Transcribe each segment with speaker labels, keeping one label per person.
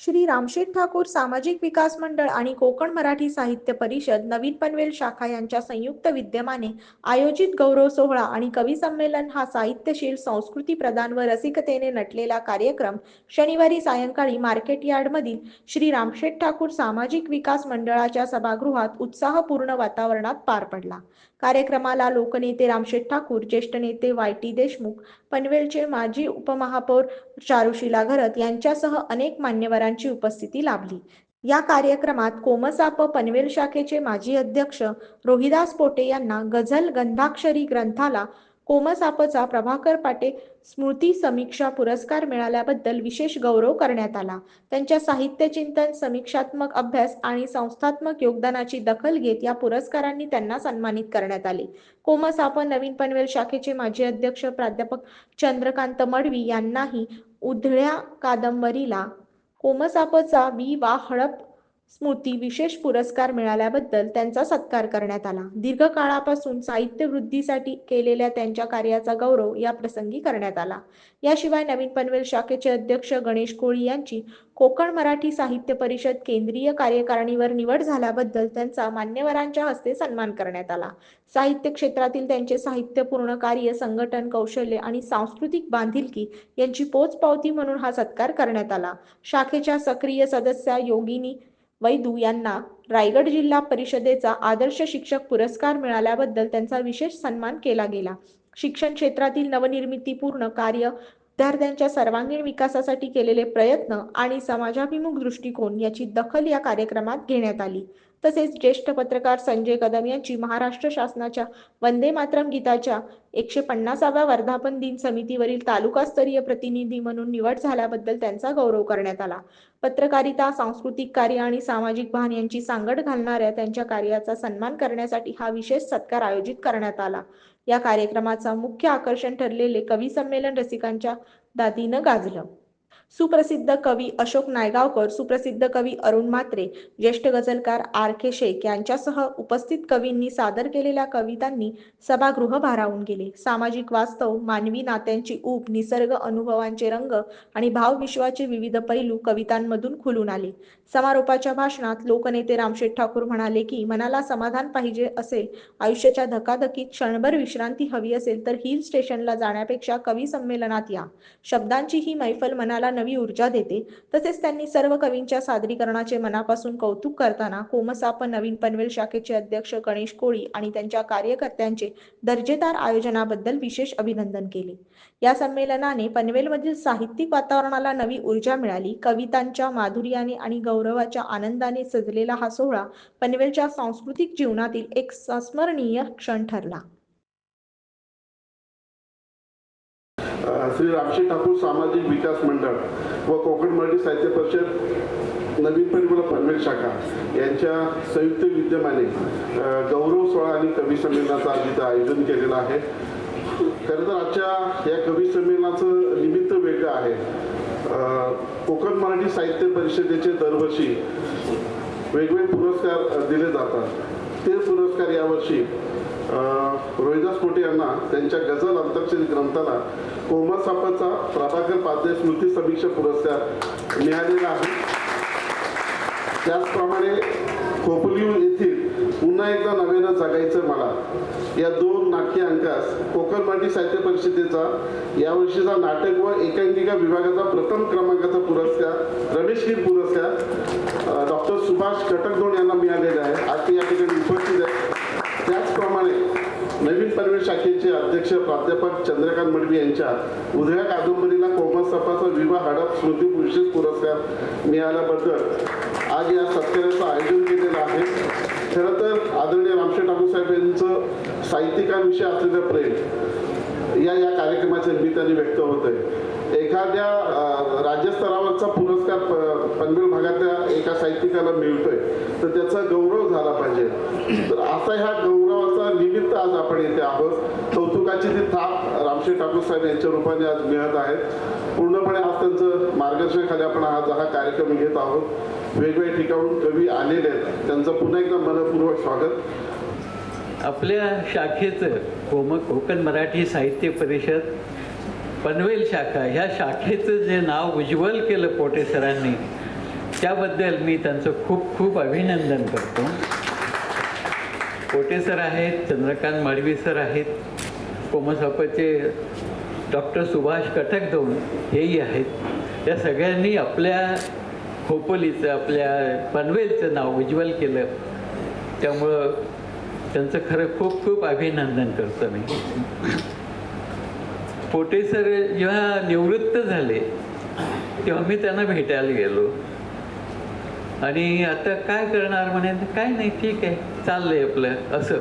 Speaker 1: श्री रामशेठ ठाकूर सामाजिक विकास मंडळ आणि कोकण मराठी साहित्य परिषद नवीन पनवेल शाखा यांच्या संयुक्त विद्यमाने आयोजित गौरव सोहळा आणि कवी संमेलन हा साहित्यशील संस्कृती प्रदान व रसिकतेने नटलेला कार्यक्रम शनिवारी सायंकाळी मार्केट यार्डमधील श्री रामशेठ ठाकूर सामाजिक विकास मंडळाच्या सभागृहात उत्साहपूर्ण वातावरणात पार पडला. कार्यक्रमाला लोकनेते रामशेठ ठाकूर ज्येष्ठ नेते वाय टी देशमुख पनवेलचे माजी उपमहापौर चारुशिला घरत यांच्यासह अनेक मान्यवरांची उपस्थिती लाभली. या कार्यक्रमात कोमसाप पनवेल शाखेचे माजी अध्यक्ष रोहिदास पोटे यांना गझल गंधाक्षरी ग्रंथाला कोमसापचा प्रभाकर पाटे स्मृती समीक्षा पुरस्कार मिळाल्याबद्दल विशेष गौरव करण्यात आला. त्यांच्या साहित्य चिंतन समीक्षात्मक अभ्यास आणि संस्थात्मक योगदानाची दखल घेत या पुरस्कारांनी त्यांना सन्मानित करण्यात आले. कोमसाप नवीन पनवेल शाखेचे माजी अध्यक्ष प्राध्यापक चंद्रकांत मडवी यांनाही उधळ्या कादंबरीला कोमसापचा वि वा हडप स्मृती विशेष पुरस्कार मिळाल्याबद्दल त्यांचा सत्कार करण्यात आला. दीर्घकाळापासून साहित्य वृद्धीसाठी केलेल्या त्यांच्या कार्याचा गौरव या प्रसंगी करण्यात आला. याशिवाय नवीन पनवेल शाखेचे अध्यक्ष गणेश कोळी यांची कोकण मराठी साहित्य परिषद केंद्रीय कार्यकारिणीवर निवड झाल्याबद्दल त्यांचा मान्यवरांच्या हस्ते सन्मान करण्यात आला. साहित्य क्षेत्रातील त्यांचे साहित्यपूर्ण कार्य संघटन कौशल्य आणि सांस्कृतिक बांधिलकी यांची पोचपावती म्हणून हा सत्कार करण्यात आला. शाखेच्या सक्रिय सदस्या योगिनी वैदू यांना रायगड जिल्हा परिषदेचा आदर्श शिक्षक पुरस्कार मिळाल्याबद्दल त्यांचा विशेष सन्मान केला गेला. शिक्षण क्षेत्रातील नवनिर्मितीपूर्ण कार्य विद्यार्थ्यांच्या सर्वांगीण विकासासाठी केलेले प्रयत्न आणि समाजाभिमुख दृष्टिकोन याची दखल या कार्यक्रमात घेण्यात आली. तसेच ज्येष्ठ पत्रकार संजय कदम यांची महाराष्ट्र शासनाच्या वंदे मातरम गीताच्या एकशे पन्नासाव्या वर्धापन दिन समितीवरील तालुकास्तरीय प्रतिनिधी म्हणून निवड झाल्याबद्दल त्यांचा गौरव करण्यात आला. पत्रकारिता सांस्कृतिक कार्य आणि सामाजिक भान यांची सांगड घालणाऱ्या त्यांच्या कार्याचा सन्मान करण्यासाठी हा विशेष सत्कार आयोजित करण्यात आला. या कार्यक्रमाचा मुख्य आकर्षण ठरलेले कवी संमेलन रसिकांच्या दादीनं गाजलं. सुप्रसिद्ध कवी अशोक नायगावकर सुप्रसिद्ध कवी अरुण मात्रे ज्येष्ठ गझलकार आर के शेख यांच्यासह उपस्थित कवींनी सादर केलेल्या कवितांनी सभागृह भारावून गेले. सामाजिक वास्तव मानवी नात्यांची ऊब निसर्ग अनुभवांचे रंग आणि भावविश्वाचे विविध पैलू कवितांमधून खुलून आले. समारोपाच्या भाषणात लोकनेते रामशेठ ठाकूर म्हणाले की मनाला समाधान पाहिजे असेल आयुष्याच्या धकाधकीत क्षणभर विश्रांती हवी असेल तर हिल स्टेशनला जाण्यापेक्षा कवी संमेलनात या. शब्दांची ही मैफल मनाला नवी ऊर्जा देते. तसेच त्यांनी सर्व कवींच्या सादरीकरणाचे मनापासून कौतुक करताना कोमसाप नवीन पनवेल शाखेचे अध्यक्ष गणेश कोळी आणि त्यांच्या कार्यकर्त्यांचे दर्जेदार आयोजनाबद्दल विशेष अभिनंदन केले. या संमेलनाने पनवेलमधील साहित्यिक वातावरणाला नवी ऊर्जा मिळाली. कवितांच्या माधुर्याने आणि गौरवाच्या आनंदाने सजलेला हा सोहळा पनवेलच्या सांस्कृतिक जीवनातील एक संस्मरणीय क्षण ठरला.
Speaker 2: श्री रामशी ठाकूर सामाजिक विकास मंडळ व कोकण मराठी साहित्य परिषद नवीन परिमल पनवेल शाखा यांच्या संयुक्त विद्यमाने गौरव सोहळा आणि कवी संमेलनाचं आज इथं आयोजन केलेलं आहे. खरं तर आजच्या या कवी संमेलनाचं निमित्त वेगळं आहे. कोकण मराठी साहित्य परिषदेचे दरवर्षी वेगवेगळे पुरस्कार दिले जातात. ते पुरस्कार यावर्षी रोहिदास कोटे यांना त्यांच्या गझल अंताक्षरी ग्रंथाला कोमल सापाचा प्रभाकर पाध्ये स्मृती समीक्षा पुरस्कार मिळालेला आहे. त्याचप्रमाणे खोपोली येथील पुन्हा एकदा नव्यानं जगायचं मला या दोन नाट्य अंकास कोकण मराठी साहित्य परिषदेचा यावर्षीचा नाटक व एकांकिका विभागाचा प्रथम क्रमांकाचा पुरस्कार रमेशगीर पुरस्कार डॉक्टर सुभाष कटकदोण यांना मिळालेला आहे. आज ते या ठिकाणी उपस्थित आहे. त्याचप्रमाणे नवीन पनवेल शाखेचे अध्यक्ष प्राध्यापक चंद्रकांत मडवी यांच्या उधळ्या कादंबरीला कोमसपाचा विवाह हडप स्मृती विशेष पुरस्कार मिळाल्याबद्दल आज या सत्काराचं आयोजन केलेलं आहे. खरं तर आदरणीय रामशे ठाकूर साहेब यांचं साहित्यिकांविषयी असलेलं प्रेम या या कार्यक्रमाच्या निमित्ताने व्यक्त होत आहे. एखाद्या राज्यस्तरावरचा पुरस्कार प- पनवेल भागातल्या एका साहित्यिकाला मिळतोय तर त्याचा गौरव झाला पाहिजे. तर असा ह्या गौरव निमित्त आज आपण येथे आहोत. कौतुकाची ती थाप रामशे ठाकूर साहेब यांच्या रूपाने आज मिळत आहेत. पूर्णपणे आज त्यांचं मार्गदर्शनाखाली आपण आज हा कार्यक्रम घेत आहोत. वेगवेगळ्या ठिकाणून कवी आलेले आहेत. त्यांचं पुन्हा एकदा मनपूर्वक स्वागत.
Speaker 3: आपल्या शाखेचं कोम कोकण मराठी साहित्य परिषद पनवेल शाखा ह्या शाखेचं जे नाव उज्ज्वल केलं पोटे सरांनी त्याबद्दल मी त्यांचं खूप खूप अभिनंदन करतो. कोटे सर आहेत चंद्रकांत माडवी सर आहेत कोमसापचे डॉक्टर सुभाष कटकदोन हेही आहेत. या सगळ्यांनी आपल्या खोपोलीचं आपल्या पनवेलचं नाव उज्ज्वल केलं. त्यामुळं त्यांचं खरं खूप खूप अभिनंदन करतो मी. पोटे सर जेव्हा निवृत्त झाले तेव्हा मी त्यांना भेटायला गेलो. आणि आता काय करणार म्हणे? काय नाही ठीक आहे चाललंय आपलं असं.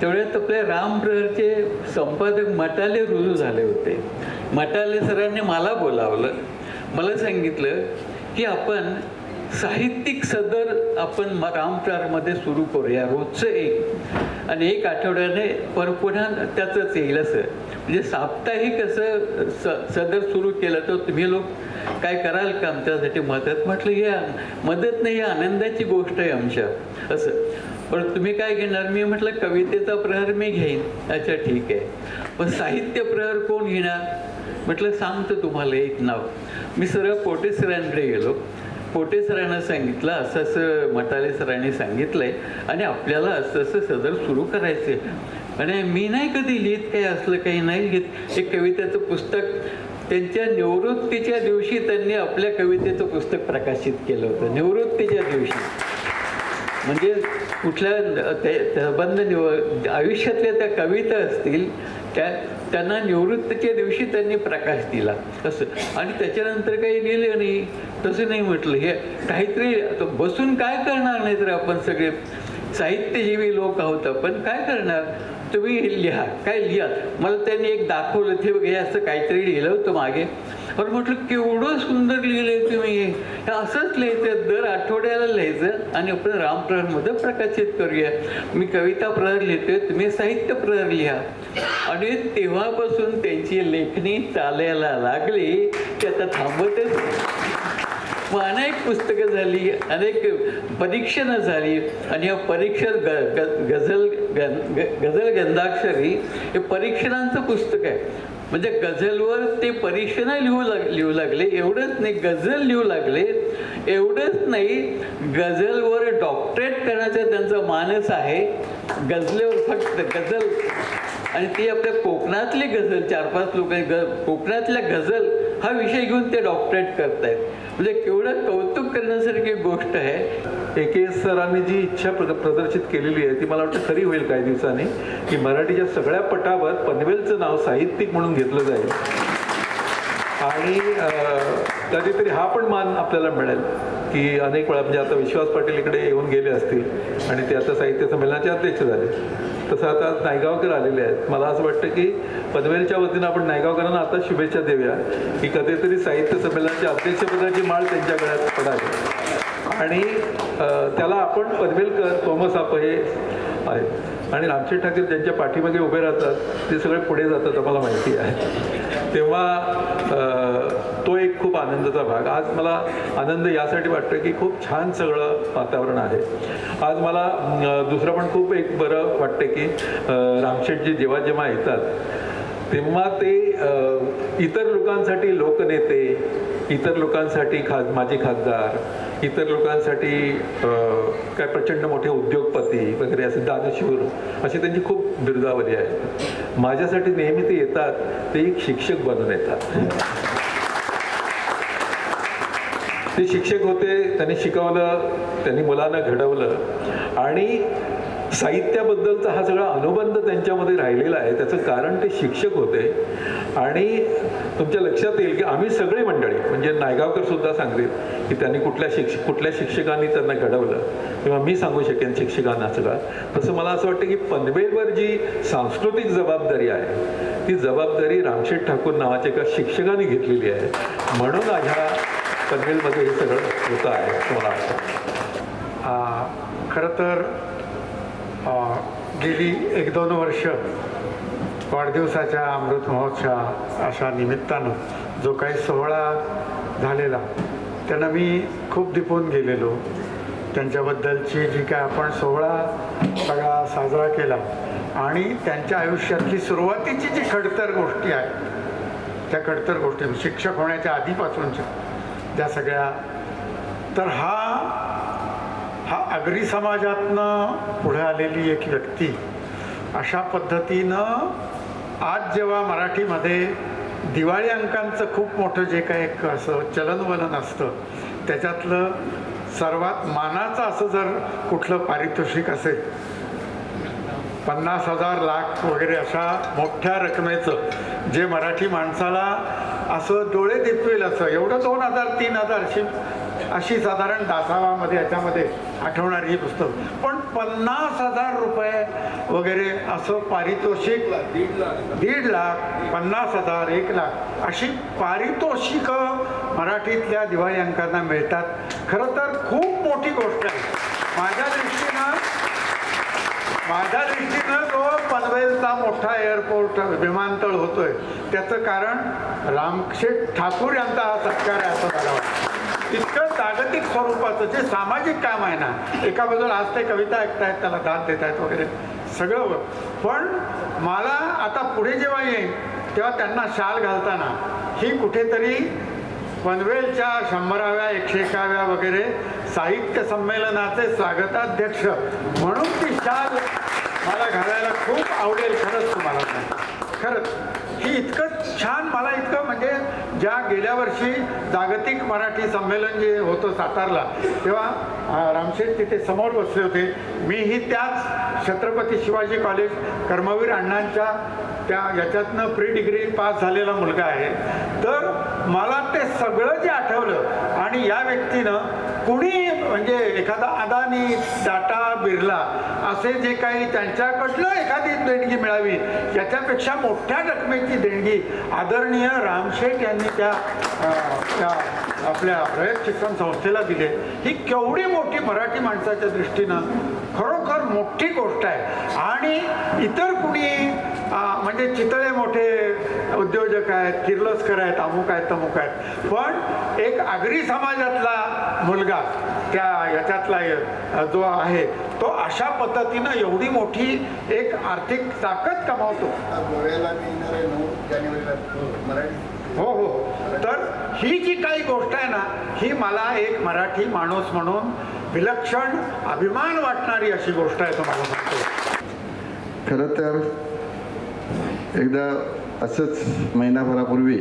Speaker 3: तेवढ्यात आपल्या रामप्रहरचे संपादक मटाले रुजू झाले होते. मटाले सरांनी मला बोलावलं. मला सांगितलं की आपण साहित्यिक सदर आपण म- रामप्रहारमध्ये सुरू करूया रोजचं एक. आणि एक आठवड्याने पर पुन्हा त्याचंच येईल असं. म्हणजे साप्ताहिक असं स सदर सुरू केलं तर तुम्ही लोक काय कराल का आमच्यासाठी? मदत म्हटलं या मदत नाही ही आनंदाची गोष्ट आहे आमच्या. असं. पण तुम्ही काय घेणार? मी म्हटलं कवितेचा प्रहर मी घेईन. अच्छा ठीक आहे. पण साहित्य प्रहर कोण घेणार? म्हटलं सांगतो तुम्हाला एक नाव. मी सरळ पोटे सरांकडे गेलो. पोटे सरांना सांगितलं असं असं मटाले सरांनी सांगितलंय. आणि आपल्याला असं असं सदर सुरू करायचं आणि मी नाही कधी लिहित काही असलं काही नाही लिहित. एक कवितेचं पुस्तक त्यांच्या निवृत्तीच्या दिवशी त्यांनी आपल्या कवितेचं पुस्तक प्रकाशित केलं होतं. निवृत्तीच्या दिवशी. म्हणजे कुठल्या ते- संबंध निव आयुष्यातल्या त्या कविता असतील त्या त्यांना निवृत्तीच्या दिवशी त्यांनी प्रकाश दिला. असं आणि त्याच्यानंतर काही लिहिलं नाही. तसं नाही म्हटलं. हे काहीतरी बसून काय करणार नाही तर आपण सगळे? साहित्यजीवी लोक आहोत आपण. काय करणार? तुम्ही लिहा. काय लिहा? मला त्यांनी एक दाखवलं ते वगैरे असं काहीतरी लिहिलं होतं मागे. पण म्हटलं केवढं सुंदर लिहिलंय तुम्ही. हे असंच लिहायचं दर आठवड्याला लिहायचं. आणि आपण रामप्रहरमध्ये प्रकाशित करूया. मी कविता प्रहर लिहितोय तुम्ही साहित्य प्रहर लिहा. आणि तेव्हापासून त्यांची लेखणी चालायला लागली की आता थांबतच मग अनेक पुस्तकं झाली अनेक परीक्षणं झाली. आणि या परीक्षण ग ग- गझल गं ग- गझल गंधाक्षरी हे परीक्षणांचं पुस्तक आहे. म्हणजे गझलवर ते परीक्षणं लिहू लाग लिहू लागले. एवढंच नाही गझल लिहू लागले. एवढंच नाही गझलवर डॉक्टरेट करण्याचा त्यांचा मानस आहे. गझलेवर फक्त गझल. आणि ती आपल्या कोकणातली गझल चार पाच लोक ग कोकणातल्या गझल हा विषय घेऊन ते डॉक्टरेट करतायत. म्हणजे केवढं कौतुक करण्यासारखी गोष्ट आहे.
Speaker 4: एके के सरांनी जी इच्छा प्र प्रदर्शित केलेली आहे ती मला वाटतं खरी होईल काही दिवसांनी की मराठीच्या सगळ्या पटावर पनवेलचं नाव साहित्यिक म्हणून घेतलं जाईल. आणि कधीतरी हा पण मान आपल्याला मिळेल की अनेक वेळा म्हणजे आता विश्वास पाटील इकडे येऊन गेले असतील आणि ते आता साहित्य संमेलनाचे अध्यक्ष झाले. तसं आता नायगावकर आलेले आहेत. मला असं वाटतं की पनवेलच्या वतीनं आपण नायगावकरांना आता शुभेच्छा देऊया की कधीतरी साहित्य संमेलनाच्या अध्यक्षपदाची माळ त्यांच्या गळ्यात पडावी. आणि त्याला आपण पनवेलकर थॉमस आप हे आहेत. आणि रामशेठ ठाकरे ज्यांच्या पाठीमागे उभे राहतात ते सगळे पुढे जातात आम्हाला माहिती आहे. तेव्हा तो एक खूप आनंदाचा भाग. आज मला आनंद यासाठी वाटतं की खूप छान सगळं वातावरण आहे. आज मला दुसरं पण खूप एक बरं वाटतं की रामशेटजी रामशेठजी जेव्हा जेव्हा येतात तेव्हा ते इतर लोकांसाठी लोकनेते इतर लोकांसाठी खास माजी खासदार इतर लोकांसाठी काय प्रचंड मोठे उद्योगपती वगैरे असे दानशूर अशी त्यांची खूप बिरदावली आहे. माझ्यासाठी नेहमी ते येतात ते एक शिक्षक बनून येतात. ते शिक्षक होते त्यांनी शिकवलं त्यांनी मुलांना घडवलं. आणि साहित्याबद्दलचा हा सगळा अनुबंध त्यांच्यामध्ये राहिलेला आहे. त्याचं कारण ते शिक्षक होते. आणि तुमच्या लक्षात येईल की आम्ही सगळे मंडळी म्हणजे नायगावकर सुद्धा सांगतील की त्यांनी कुठल्या शिक्ष कुठल्या शिक्षकांनी त्यांना घडवलं. किंवा मी सांगू शकेन शिक्षकांना सगळं. तसं मला असं वाटतं की पनवेलवर जी सांस्कृतिक जबाबदारी आहे ती जबाबदारी रामशेठ ठाकूर नावाच्या एका शिक्षकाने घेतलेली आहे. म्हणून ह्या पनवेलमध्ये हे सगळं होतं आहे मला वाटतं
Speaker 5: खरं तर गेली एक दोन वर्ष वाढदिवसाच्या अमृत महोत्सव अशा निमित्तानं जो काही सोहळा झालेला त्यांना मी खूप दिपून गेलेलो. त्यांच्याबद्दलची जी काय आपण सोहळा सगळा साजरा केला आणि त्यांच्या आयुष्यातली सुरुवातीची जी खडतर गोष्टी आहेत त्या खडतर गोष्टी शिक्षक होण्याच्या आधीपासूनच्या त्या सगळ्या. तर हा हा अग्री समाजातनं पुढे आलेली एक व्यक्ती अशा पद्धतीनं आज जेव्हा मराठीमध्ये दिवाळी अंकांचं खूप मोठं जे काही एक असं चलनवलन असतं त्याच्यातलं सर्वात मानाचं असं जर कुठलं पारितोषिक असेल पन्नास हजार लाख वगैरे अशा मोठ्या रकमेचं जे मराठी माणसाला असं डोळे दिपवेल असं. एवढं दोन हजार तीन हजार अशी अशी साधारण दासावामध्ये याच्यामध्ये आठवणारी ही पुस्तक. पण पन्नास हजार रुपये वगैरे असं पारितोषिक दीड लाख पन्नास हजार एक लाख अशी पारितोषिकं मराठीतल्या दिवाळी अंकांना मिळतात. खरं तर खूप मोठी गोष्ट आहे. माझ्या दृष्टीनं माझ्या दृष्टीनं तो पनवेलचा मोठा एअरपोर्ट विमानतळ होतोय. त्याचं कारण रामशेठ ठाकूर यांचा हा सत्कार आहे असं मला वाटतं. इतकं जागतिक स्वरूपाचं जे सामाजिक काम आहे ना एका बाजूला आज ते कविता ऐकतायत त्याला दाद देत आहेत वगैरे सगळं पण मला आता पुढे जेव्हा येईल तेव्हा त्यांना शाल घालताना ही कुठेतरी पनवेलच्या शंभराव्या एकशे एकाव्या वगैरे साहित्य संमेलनाचे स्वागताध्यक्ष म्हणून ती शाल मला घालायला खूप आवडेल खरंच तुम्हाला खरंच ही इतकं छान मला इतकं म्हणजे ज्या गेल्या वर्षी जागतिक मराठी संमेलन जे होतं सातारला तेव्हा रामशेठ तिथे समोर बसले होते. मीही त्याच छत्रपती शिवाजी कॉलेज कर्मवीर अण्णांच्या त्या याच्यातनं प्री डिग्री पास झालेला मुलगा आहे. तर मला सगळं जे आठवलं आणि या व्यक्तीनं कुणी म्हणजे एखादा अदानी टाटा बिर्ला असे जे काही त्यांच्याकडलं एखादी देणगी मिळावी याच्यापेक्षा मोठ्या रकमेची देणगी आदरणीय रामशेठ यांनी त्या त्या आपल्या रयत शिक्षण संस्थेला दिले. ही केवढी मोठी मराठी माणसाच्या दृष्टीनं खरोखर मोठी गोष्ट आहे. आणि इतर कुणी म्हणजे चितळे मोठे उद्योजक आहेत किर्लोस्कर आहेत अमुक आहेत तमुक आहेत. पण एक आगरी समाजातला मुलगा त्या याच्यातला जो आहे तो अशा पद्धतीनं एवढी मोठी एक आर्थिक ताकद कमावतो.
Speaker 6: मराठी
Speaker 5: हो हो. तर ही जी काही गोष्ट आहे ना ही मला एक मराठी माणूस म्हणून विलक्षण अभिमान वाटणारी अशी गोष्ट आहे तुम्हाला सांगतो.
Speaker 7: खरं तर एकदा असंच महिनाभरापूर्वी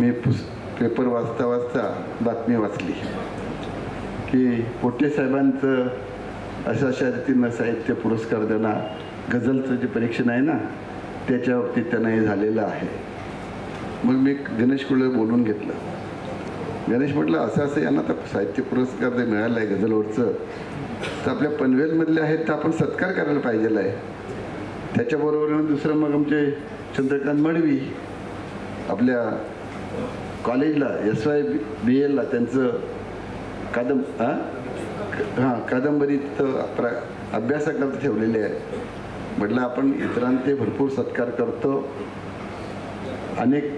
Speaker 7: मी पुस पेपर वाचता वाचता बातमी वाचली. की पोटे साहेबांचं अशा अशा रीतीनं साहित्य पुरस्कार त्यांना गझलचं जे परीक्षण आहे ना त्याच्या बाबतीत त्यांना हे झालेलं आहे. मग मी गणेश कुळे बोलून घेतलं. गणेश म्हटलं असं असं यांना तर साहित्य पुरस्कार जे मिळालं आहे गझलवरचं तर आपल्या पनवेलमधले आहेत तर आपण सत्कार करायला पाहिजेला आहे. त्याच्याबरोबर दुसरं मग आमचे चंद्रकांत मडवी आपल्या कॉलेजला एस वाय बी एलला त्यांचं कादं हां हां कादंबरीत प्र अभ्यासाकरता ठेवलेले आहे म्हटलं आपण इतरांचे भरपूर सत्कार करतो. अनेक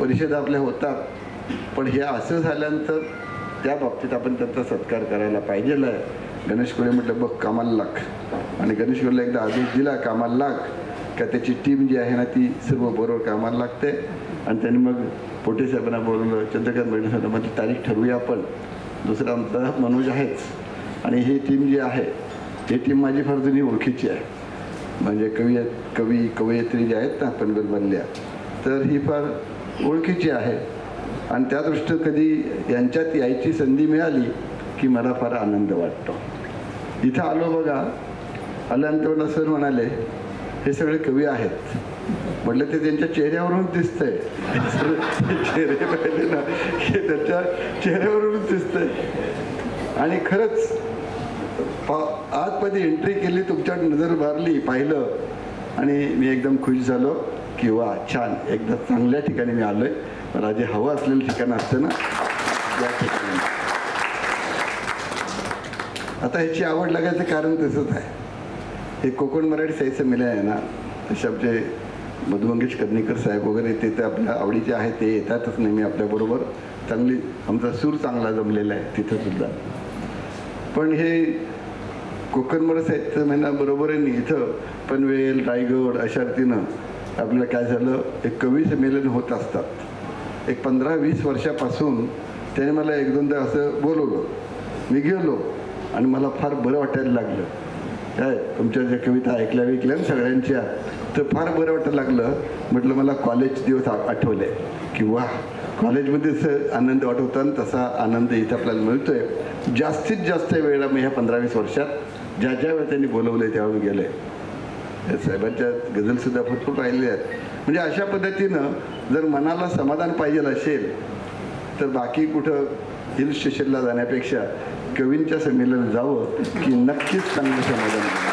Speaker 7: परिषदा आपल्या होतात. पण हे असं झाल्यानंतर त्या बाबतीत आपण त्यांचा सत्कार करायला पाहिजेल आहे. गणेश कोळे म्हटलं बघ कामाला लाग. आणि गणेश कोळेला एकदा आदेश दिला कामाला लाग. का त्याची टीम जी आहे ना ती सर्व बरोबर कामाला लागते. आणि त्यांनी मग पोटे साहेबांना बोलवलं चंद्रकांत बहिणी साहेबांना तारीख ठरवूया आपण. दुसरा आमचा मनोज आहेच. आणि ही टीम जी आहे ही टीम माझी फार जुनी ओळखीची आहे. म्हणजे कवी कवी कवयित्री जे आहेत ना पनवेलमधल्या तर ही फार ओळखीची आहे. आणि त्या दृष्टीनं कधी यांच्यात यायची संधी मिळाली की मला फार आनंद वाटतो. इथं आलो बघा आल्यानंतर मला सर म्हणाले हे सगळे कवी आहेत. म्हटलं ते त्यांच्या चेहऱ्यावरून दिसतंय. चेहरे पाहिले ना हे त्याच्या चेहऱ्यावरूनच दिसतंय. आणि खरंच पा- आतमध्ये एंट्री केली तुमच्या नजर मारली पाहिलं. आणि मी एकदम खुश झालो की वा छान. एकदा चांगल्या ठिकाणी मी आलो आहे राजे हवं असलेलं ठिकाण असतं ना त्या ठिकाणी. आता ह्याची आवड लागायचं कारण तसंच आहे. हे कोकण मराठी साहित्य संमेलन आहे ना तसे आमचे मधुमंगेश कर्णिकर साहेब वगैरे ते तर आपल्या आवडीचे आहेत ते येतातच नेहमी आपल्याबरोबर. चांगली आमचा सूर चांगला जमलेला आहे तिथं सुद्धा. पण हे कोकण मराठी साहित्य महिना बरोबर आहे ना इथं पनवेल रायगड अशा रीतीनं आपल्याला काय झालं एक कवी संमेलन होत असतात. एक पंधरा वीस वर्षापासून त्याने मला एक दोनदा असं बोलवलं. मी गेलो आणि मला फार बरं वाटायला लागलं. काय तुमच्या ज्या कविता ऐकल्या विकल्या सगळ्यांच्या तर फार बरं वाटायला लागलं. म्हटलं मला कॉलेज दिवस आठवले. की वा कॉलेजमध्ये जसं आनंद वाटत तसा आनंद इथे आपल्याला मिळतोय. जास्तीत जास्त वेळा मी ह्या पंधरा वीस वर्षात ज्या ज्या वेळा त्यांनी बोलवले त्यावेळी गेले साहेबांच्या गझलसुद्धा भरपूर पाहिलेल्या आहेत. म्हणजे अशा पद्धतीनं जर मनाला समाधान पाहिजे असेल तर बाकी कुठं हिल स्टेशनला जाण्यापेक्षा कवींच्या संमेलनात जावं की नक्कीच चांगलं समाधान.